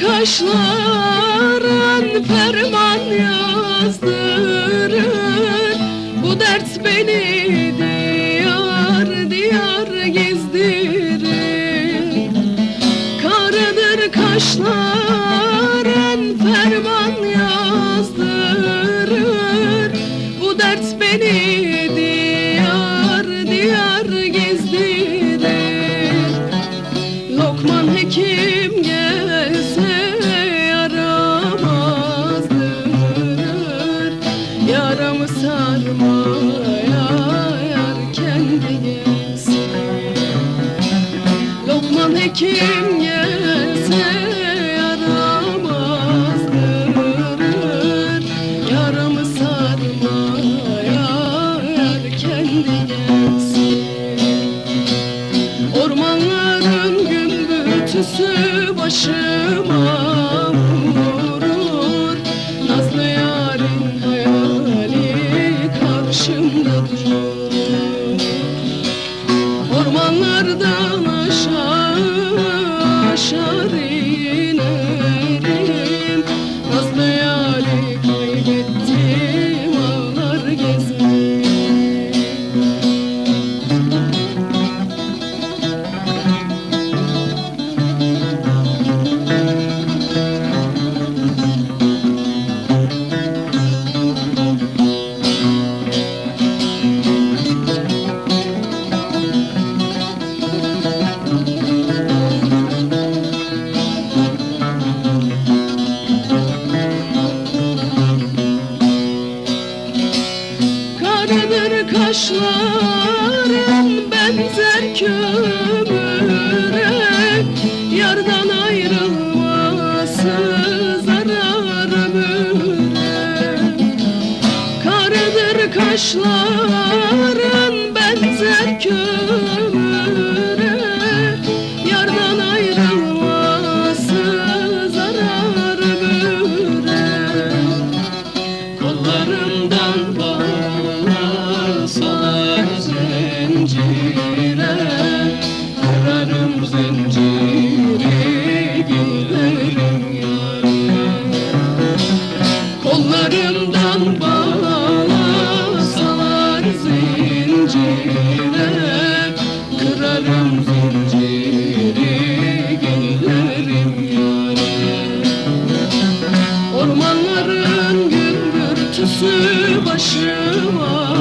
Kaşların ferman yazdırır. Bu dert beni diyar diyar gezdirir. Karadır kaşların ferman yazdırır. Bu dert beni Hekim gelse yaramazdır. Yaramı sarmaya yar kendi gelsin. Ormanların gümbürtüsü başıma vurur. Nazlı yarın hayali karşımda durur. Ormanlardan Kaşların benzer kömüre Yardan ayrılması zarar ömüre. Karadır kaşların benzer kömüre Ağrısı başıma.